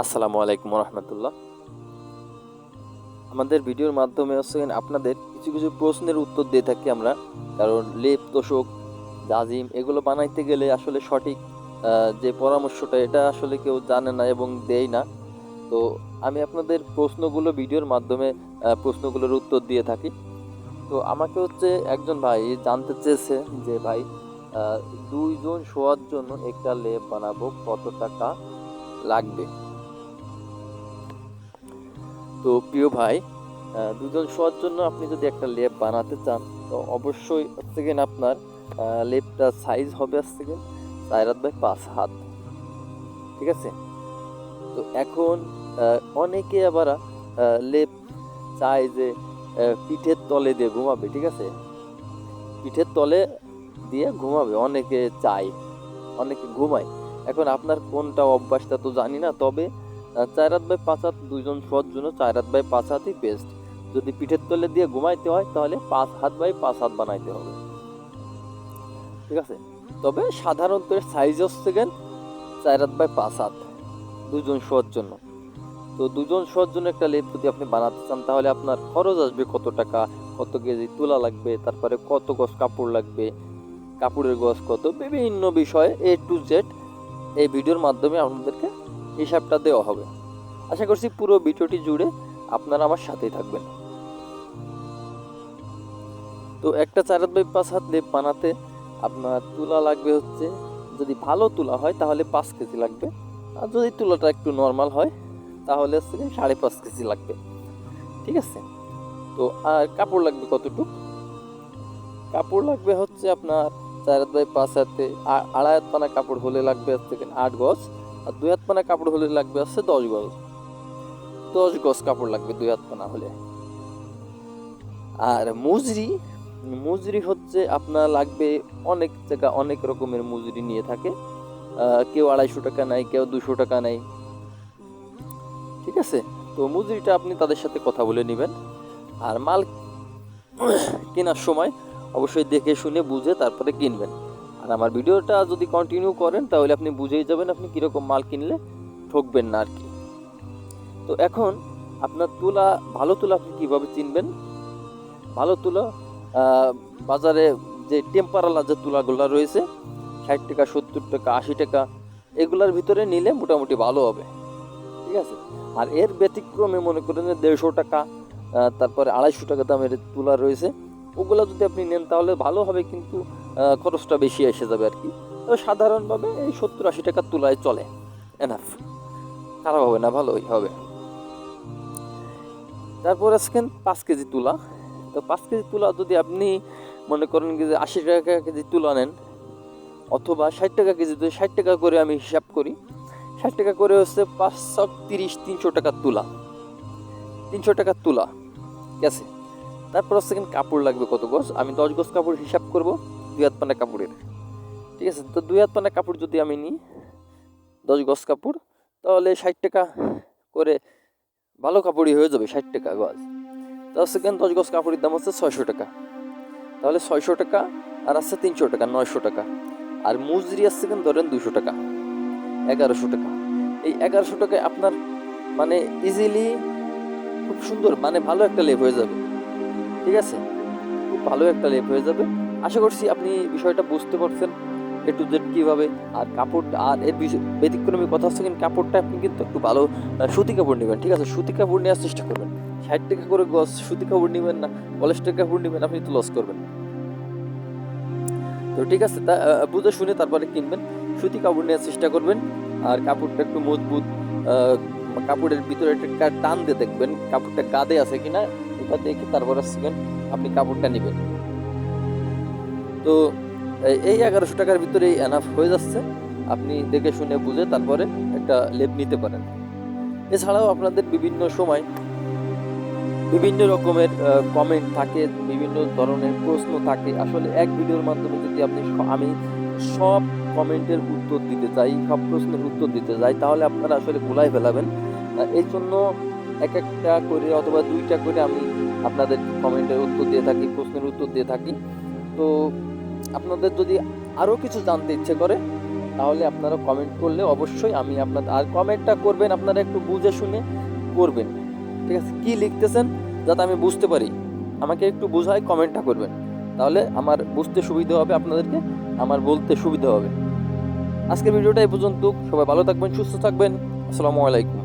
আসসালামু আলাইকুম রহমতুল্লাহ আমাদের ভিডিওর মাধ্যমে হচ্ছে আপনাদের কিছু কিছু প্রশ্নের উত্তর দিয়ে থাকি আমরা। কারণ লেপ, তোষক, জাজিম এগুলো বানাইতে গেলে আসলে সঠিক যে পরামর্শটা এটা আসলে কেউ জানে না এবং দেয় না। তো আমি আপনাদের প্রশ্নগুলো ভিডিওর মাধ্যমে প্রশ্নগুলোর উত্তর দিয়ে থাকি। তো আমাকে হচ্ছে একজন ভাই জানতে চেয়েছে যে, ভাই দুইজন শোয়ার জন্য একটা লেপ বানাবো কত টাকা লাগবে? তো প্রিয় ভাই দুজন শোয়ার জন্য আপনি যদি একটা লেপ বানাতে চান তো অবশ্যই গিয়ে আপনার আহ, লেপটার সাইজ হবে গিয়ে চার হাত বাই পাঁচ হাত। ঠিক আছে? তো এখন অনেকে আবার লেপ চায় যে পিঠের তলে দিয়ে ঘুমাবে ঠিক আছে? পিঠের তলে দিয়ে ঘুমাবে অনেকে চায় অনেকে ঘুমায়। এখন আপনার কোনটা অভ্যাসটা তো জানি না তবে চার হাত বাই পাঁচ হাত দুইজন শোয়ার জন্য চার হাত বাই পাঁচ হাতই বেস্ট যদি পিঠের তলে দিয়ে ঘুমাইতে হয়, তাহলে পাঁচ হাত বাই পাঁচ হাত বানাইতে হবে। ঠিক আছে? তবে সাধারণত সাইজ হচ্ছে গেন চার হাত বাই পাঁচ হাত দুজন শোয়ার জন্য। তো দুজন শোয়ার জন্য একটা লেপ যদি আপনি বানাতে চান, তাহলে আপনার খরচ আসবে কত টাকা, কত কেজি তুলা লাগবে, তারপরে কত গজ কাপড় লাগবে, কাপড়ের গজ কত, বিভিন্ন বিষয়ে এ টু জেড এই ভিডিওর মাধ্যমে আপনাদেরকে হিসাবটা দেওয়া হবে। আশা করছি পুরো ভিডিওটি জুড়ে আপনারা আমার সাথেই থাকবেন। তো একটা চার হাত বাই পাঁচ হাত লেপ বানাতে আপনার তুলা লাগবে হচ্ছে, যদি ভালো তুলা হয় তাহলে পাঁচ কেজি লাগবে। আর যদি তুলাটা একটু নর্মাল হয়, তাহলে হচ্ছে সাড়ে পাঁচ কেজি লাগবে। ঠিক আছে? তো আর কাপড় লাগবে কতটুকু? কাপড় লাগবে হচ্ছে আপনার চার হাত বাই পাঁচ হাতে আড়াই হাত পানা কাপড় হলে লাগবে হচ্ছে আট গজ। আর দুই হাত পানা কাপড় হলে লাগবে হচ্ছে দশ গজ। দশ গজ কাপড় লাগবে দুই হাত পানা হলে। আর মুজরি মুজরি হচ্ছে আপনার লাগবে অনেক জায়গা অনেক রকমের মুজরি নিয়ে থাকে। কেউ আড়াইশো টাকা নেয়, কেউ দুশো টাকা নেয়। ঠিক আছে? তো মুজরিটা আপনি তাদের সাথে কথা বলে নেবেন। আর মাল কেনার সময় অবশ্যই দেখে শুনে বুঝে তারপরে কিনবেন। আর আমার ভিডিওটা যদি কন্টিনিউ করেন, তাহলে আপনি বুঝেই যাবেন আপনি কীরকম মাল কিনলে ঠকবেন না আর কি। তো এখন আপনার তুলা, ভালো তুলা আপনি কীভাবে চিনবেন? ভালো তুলা বাজারে যে টেম্পারালা যে তুলাগুলো রয়েছে, ষাট টাকা, সত্তর টাকা, আশি টাকা, এগুলার ভিতরে নিলে মোটামুটি ভালো হবে। ঠিক আছে? আর এর ব্যতিক্রমে মনে করেন যে দেড়শো টাকা তারপরে আড়াইশো টাকা দামের তুলা রয়েছে, ওগুলো যদি আপনি নেন তাহলে ভালো হবে, কিন্তু খরচটা বেশি এসে যাবে আর কি। সাধারণভাবে এই সত্তর আশি টাকার তুলায় চলে। এনাফ খারাপ হবে না, ভালোই হবে। তারপর আজকেন পাঁচ কেজি তুলা। তো পাঁচ কেজি তুলা যদি আপনি মনে করেন যে আশি টাকা কেজি তুলা নেন, অথবা ষাট টাকা কেজি, যদি ষাট টাকা করে আমি হিসাব করি, ষাট টাকা করে হচ্ছে পাঁচশো তিরিশ, তিনশো টাকার তুলা। তিনশো টাকার তুলা। ঠিক আছে? তারপর হচ্ছে কাপড় লাগবে কত গজ? আমি দশ গজ কাপড় হিসাব করব। দুই হাত পানা কাপড়ের। ঠিক আছে? তো দুই হাত পানা কাপড় যদি আমি নিই, দশ গজ কাপড়, তাহলে ষাট টাকা করে ভালো কাপড়ই হয়ে যাবে, ষাট টাকা গজ। তার সেকেন্ড দশ গজ কাপড়ের দাম হচ্ছে ছয়শো টাকা। তাহলে ছয়শো টাকা, আর আছে তিনশো টাকা, নয়শো টাকা। আর মজুরি আসছে কেন ধরেন দুশো টাকা, এগারোশো টাকা। এই এগারোশো টাকায় আপনার মানে ইজিলি খুব সুন্দর মানে ভালো একটা লেপ হয়ে যাবে। ঠিক আছে? খুব ভালো একটা লেপ হয়ে যাবে। আশা করছি আপনি বিষয়টা বুঝতে পারছেন, এ টু জেড কীভাবে, আর কাপড়টা আর এর বিষয়- ব্যতিক্রমী কথা হচ্ছে কিন্তু কাপড়টা আপনি কিন্তু একটু ভালো সুতি কাপড় নেবেন, ঠিক আছে? সুতি কাপড় নেওয়ার চেষ্টা করবেন। ষাট টাকা করে গজ সুতি কাপড় নেবেন না পলিস্টার কাপড় নেবেন, আপনি তো লস করবেন। তো ঠিক আছে, তা বুঝে শুনে তারপরে কিনবেন, সুতি কাপড় নেওয়ার চেষ্টা করবেন, আর কাপড়টা একটু মজবুত কাপড়ের ভিতরে একটা টান দিয়ে দেখবেন, কাপড়টা কাঁধে আছে কিনা এটা দেখে তারপরে আপনি কাপড়টা নেবেন। তো এই- এগারোশো টাকার ভিতরে এনাফ হয়ে যাচ্ছে। আপনি দেখে শুনে বুঝে তারপরে একটা লেপ নিতে পারেন। এছাড়াও আপনাদের বিভিন্ন সময় বিভিন্ন রকমের কমেন্ট থাকে, বিভিন্ন ধরনের প্রশ্ন থাকে। আসলে এক ভিডিওর মাধ্যমে যদি আপনি আমি সব কমেন্টের উত্তর দিতে চাই, সব প্রশ্নের উত্তর দিতে চাই, তাহলে আপনারা আসলে ভুলাই ফেলাবেন। এই জন্য এক একটা করে অথবা দুইটা করে আমি আপনাদের কমেন্টের উত্তর দিয়ে থাকি, প্রশ্নের উত্তর দিয়ে থাকি। তো আপনাদের যদি আরও কিছু জানতে ইচ্ছে করে, তাহলে আপনারা কমেন্ট করলে অবশ্যই আমি আপনাদের আর কমেন্টটা করবেন, আপনারা একটু বুঝে শুনে করবেন। ঠিক আছে? কী লিখতেছেন যাতে আমি বুঝতে পারি? আমাকে একটু বোঝায় কমেন্টটা করবেন। তাহলে আমার বুঝতে সুবিধা হবে, আপনাদেরকে আমার বলতে সুবিধা হবে। আজকের ভিডিওটা এই পর্যন্ত। সবাই ভালো থাকবেন, সুস্থ থাকবেন। আসসালামু আলাইকুম।